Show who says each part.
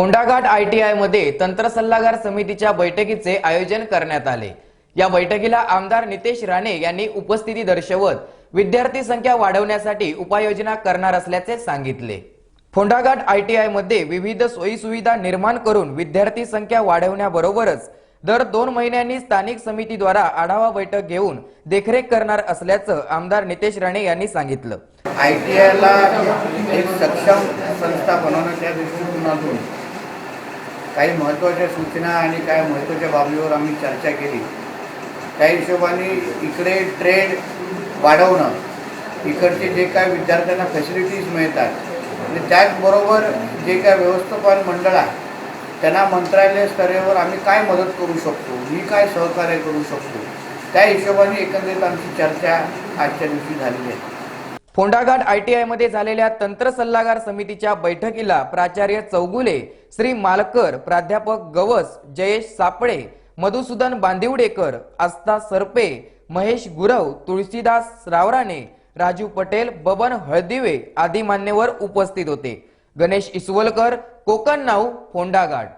Speaker 1: Phondaghat I T आयमध्ये तंत्र सल्लागार समितीच्या बैठकीचे आयोजन करण्यात आले. या बैठकीला आमदार नितेश राणे यांनी उपस्थिती दर्शवत विद्यार्थी संख्या वाढवण्यासाठी उपाययोजना करणार असल्याचे सांगितले. फोंडाघाट आय टी आयमध्ये विविध सोयीसुविधा निर्माण करून विद्यार्थी संख्या वाढवण्याबरोबरच दर दोन महिन्यांनी स्थानिक समितीद्वारा आढावा बैठक घेऊन देखरेख करणार असल्याचं आमदार नितेश राणे यांनी सांगितलं.
Speaker 2: आय टी आयला एक सक्षम संस्था बनवण्याच्या दृष्टिकोनातून काही महत्त्वाच्या सूचना आणि काही महत्त्वाच्या बाबीवर आम्ही चर्चा केली. त्या हिशोबाने इकडे ट्रेड वाढवणं इकडचे जे काय विद्यार्थ्यांना फॅसिलिटीज मिळतात आणि त्याचबरोबर जे काय व्यवस्थापन मंडळ आहे त्यांना मंत्रालय स्तरावर आम्ही काय मदत करू शकतो मी काय सहकार्य करू शकतो त्या हिशोबाने एकंदरीत आमची चर्चा आजच्या दिवशी झालेली आहे.
Speaker 1: फोंडाघाट आय टी आयमध्ये झालेल्या तंत्र सल्लागार समितीच्या बैठकीला प्राचार्य चौगुले श्री मालकर प्राध्यापक गवस जयेश सापळे मधुसूदन बांदिवडेकर आस्था सरपे महेश गुरव तुळशीदास रावराणे राजू पटेल बबन हळदिवे आदी मान्यवर उपस्थित होते. गणेश इसवलकर कोकण नाऊ फोंडाघाट